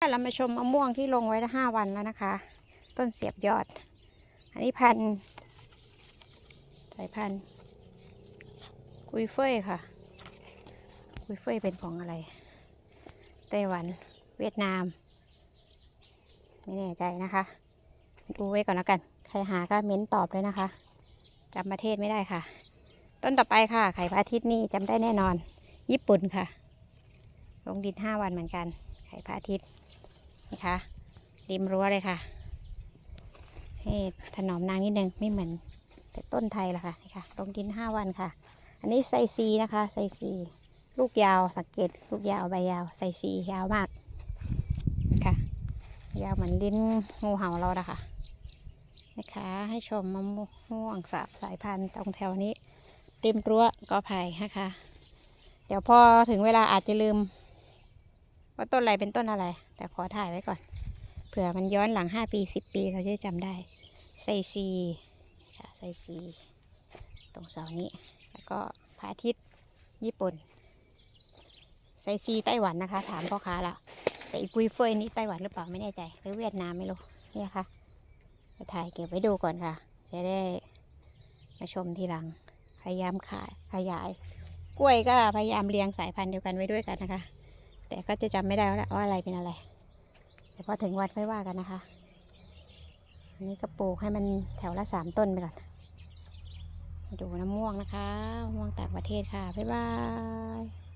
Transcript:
เรามาชมมะม่วงที่ลงไว้ได้ห้าวันแล้วนะคะ ต้นเสียบยอด อันนี้พันสายพันธุ์กุยเฟยค่ะ กุยเฟยเป็นของอะไรไต้หวันเวียดนาม ไม่แน่ใจนะคะ ดูไว้ก่อนแล้วกัน ใครหาก็เม้นตอบเลยนะคะจำประเทศไม่ได้ค่ะ ต้นต่อไปค่ะ ไข่พระอาทิตย์นี่จำได้แน่นอน ญี่ปุ่นค่ะ ลงดินห้าวันเหมือนกัน ไข่พระอาทิตย์ นะคะริมรั้วเลยค่ะ ให้ถนอมนางนิดนึงไม่เหมือนแต่ต้นไทยละค่ะนี่ค่ะลงดินห้าวันค่ะ อันนี้ไซซีนะคะไซซีลูกยาวสังเกตลูกยาวใบยาวไซซียาวมากค่ะยาวเหมือนลิ้นงูเห่าเรานะค่ะนะคะ ให้ชมมะม่วงสาบสายพันธุ์ตรงแถวนี้ริมรั้วกอไผ่นะคะ เดี๋ยวพอถึงเวลาอาจจะลืม ว่าต้นอะไรเป็นต้นอะไร แต่ขอถ่ายไว้ก่อน เผื่อมันย้อนหลังห้าปีสิบปีเขาจะจำได้ไซซีค่ะไซซีตรงเสานี้ แล้วก็พระอาทิตย์ญี่ปุ่นไซซีไต้หวันนะคะ ถามพ่อค้าละแต่อีกุยเฟยนี่ไต้หวันหรือเปล่าไม่แน่ใจหรือเวียดนามไม่รู้เนี่ยค่ะจะถ่ายเก็บไว้ดูก่อนค่ะ จะได้มาชมทีหลัง พยายามขายขยาย กล้วยก็พยายามเรียงสายพันธุ์เดียวกันไว้ด้วยกันนะคะ แต่ก็จะจำไม่ได้แล้วว่าอะไรเป็นอะไร แต่พอถึงวัดไม่ว่ากันนะคะ อันนี้ก็ปลูกให้มันแถวละสามต้นไปก่อนดูน้ำม่วงนะคะม่วงต่างประเทศค่ะ บ๊ายบาย